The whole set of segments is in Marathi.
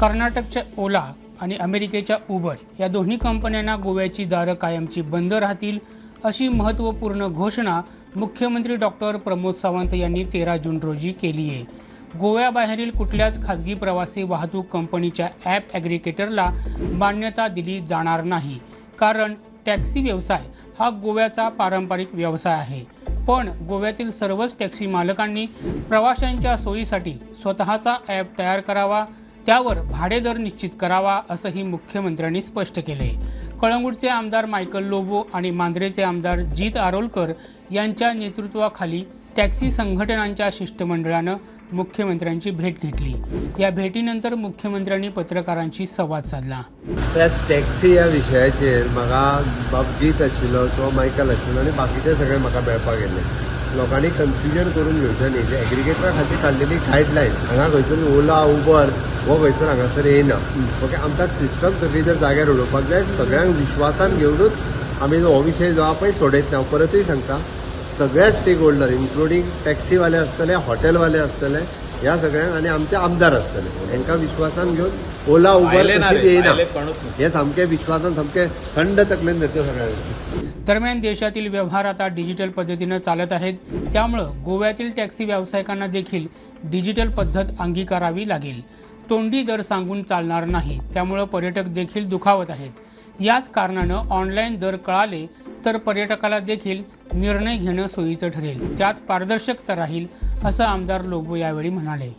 कर्नाटकच्या ओला आणि अमेरिकेच्या उबर या दोन्ही कंपन्यांना गोव्याची दारं कायमची बंद राहतील अशी महत्त्वपूर्ण घोषणा मुख्यमंत्री डॉक्टर प्रमोद सावंत यांनी तेरा जून रोजी केली आहे. गोव्याबाहेरील कुठल्याच खाजगी प्रवासी वाहतूक कंपनीच्या ॲप ॲग्रिकेटरला मान्यता दिली जाणार नाही कारण टॅक्सी व्यवसाय हा गोव्याचा पारंपरिक व्यवसाय आहे. पण गोव्यातील सर्वच टॅक्सी मालकांनी प्रवाशांच्या सोयीसाठी स्वतःचा ॲप तयार करावा त्यावर भाडेदर निश्चित करावा असंही मुख्यमंत्र्यांनी स्पष्ट केले. कळंगूटचे आमदार मायकल लोबो आणि मांद्रेचे आमदार जीत आरोलकर यांच्या नेतृत्वाखाली टॅक्सी संघटनांच्या शिष्टमंडळानं मुख्यमंत्र्यांची भेट घेतली. या भेटीनंतर मुख्यमंत्र्यांनी पत्रकारांशी संवाद साधला. त्याच टॅक्सी ह्या विशयाचेर म्हाका बाब जीत आशिल्लो तो मायकल आशिल्लो आनी बाकीचे सगळे म्हाका मेळपाक गेले लोकांनी कन्फ्युजन करून घेवचें न्ही जे एग्रिगेटरा खातीर काडलेली गायडलायन हांगा खंयसून ओला उबर हो खंयसून हांगासर येयना. ओके आमकां सिस्टम सगळी जर जाग्यार उडोवपाक जाय सगळ्यांक विश्वासान घेवनूच आमी हो विशय जो आहा पळय सोडयतले हांव परतूय सांगता सगळे स्टेक होल्डर इन्क्लुडींग टॅक्सीवाले आसतले हॉटेलवाले आसतले ह्या सगळ्यांक आनी आमचे आमदार आसतले. हांकां विश्वासान घेवन ओला उबर. हे सामके विश्वासान सामके थंड तकलेन धरचे सगळ्यांक दरम्यान देशातील व्यवहार आता डिजिटल पद्धतीनं चालत आहेत. त्यामुळं गोव्यातील टॅक्सी व्यावसायिकांना देखील डिजिटल पद्धत अंगीकारावी लागेल. तोंडी दर सांगून चालणार नाही. त्यामुळं पर्यटक देखील दुखावत आहेत. याच कारणानं ऑनलाईन दर कळाले तर पर्यटकाला देखील निर्णय घेणं सोयीचं ठरेल. त्यात पारदर्शकता राहील असं आमदार लोबो यावेळी म्हणाले.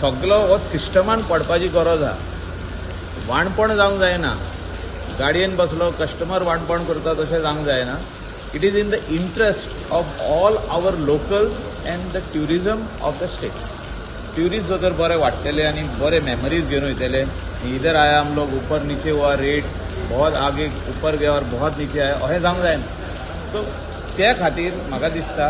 सगळो हो सिस्टमान पडपाची गरज आहा वाणपण जावंक जायना. गाडयेन बसलो कस्टमर वाणपण करता तशें जावंक जायना. It is in the interest of all our locals and the tourism of the state tourist जो तर बरे वाडटले आनी बरे मेमरीज घेवन वयतले इधर आया हम लोग ऊपर नीचे हुआ रेट बहुत आगे ऊपर गया और बहुत नीचे आया. अशें जावंक जायना. सो त्या खातीर म्हाका दिसता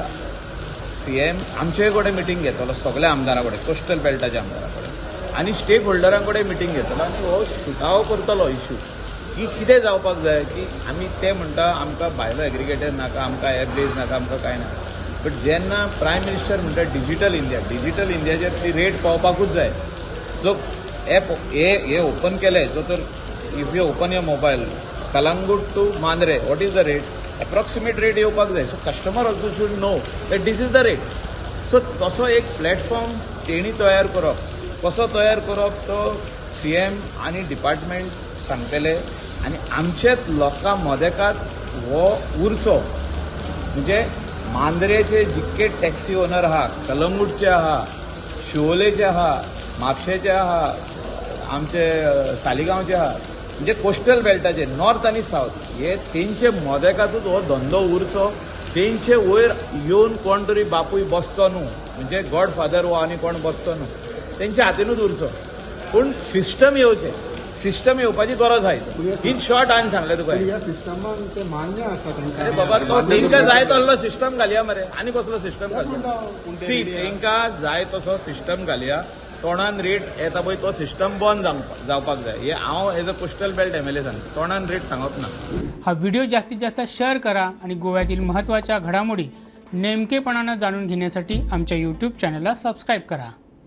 सी एम आमचे कडेन मिटींग घेतलो? सगळ्या आमदारां कडेन कोस्टल बेल्टाच्या आमदारां कडेन आनी स्टेक होल्डरां कडेन मिटींग घेतलो. आनी हो सुटावो करतलो इश्यू की कितें जावपाक जाय? की आमी ते म्हणटा आमकां भायलो एग्रिगेटर नाका आमकां एप बेज नाका आमकां कांय ना बट जेन्ना प्रायम मिनिस्टर म्हणटा डिजिटल इंडिया डिजिटल इंडियाचेर ती रेट पावपाकूच जाय. जो एप हे हे ओपन केले जो तर if you open your mobile Calangute to Mandrem what is the rate approximate rate येवपाक जाय so customer also should know that this is the rate so तसो एक प्लॅटफॉर्म तेणी तयार करप कसो तयार करप तो सी एम आनी डिपार्टमेंट सांगतले आनी आमचेच लोकां मदेकात हो उरचो. म्हणजे मांद्रेचे जितके टॅक्सी ओनर आहा कलंगूटचे आहा शिवोलेचे आहा म्हापशेचे आहा आमचे सालिगांवचे आहा म्हणजे कोस्टल बेल्टाचे नॉर्थ आनी सावथ हे तेंचे मोदेकातूच हो धंदो उरचो. तेंचे वयर येवन कोण तरी बापूय बसचो न्हू. म्हणजे गॉड फादर हो आनी कोण बसचो न्हू. तेंच्या हातीनूच उरचो. पूण सिस्टम येवचें. सिस्टम येवपाची गरज आहा. इन शॉर्ट हांवें सांगलें तुका अरे बाबा तो तेंका जाय तसलो सिस्टम घालया मरे. आनी कसलो सिस्टम घालया? सी तेंका जाय तसो सिस्टम घालया. तोंडान रेट येता पळय तो सिस्टम बंद जावपाक जाय. हे हांव as a coastal belt M L A सांगता. तोंडान रेट सांगप ना. हा व्हिडिओ जास्तीत जास्त शेअर करा आणि गोव्यातील महत्त्वाच्या घडामोडी नेमकेपणानं जाणून घेण्यासाठी आमच्या यूट्यूब चॅनलला सबस्क्राईब करा.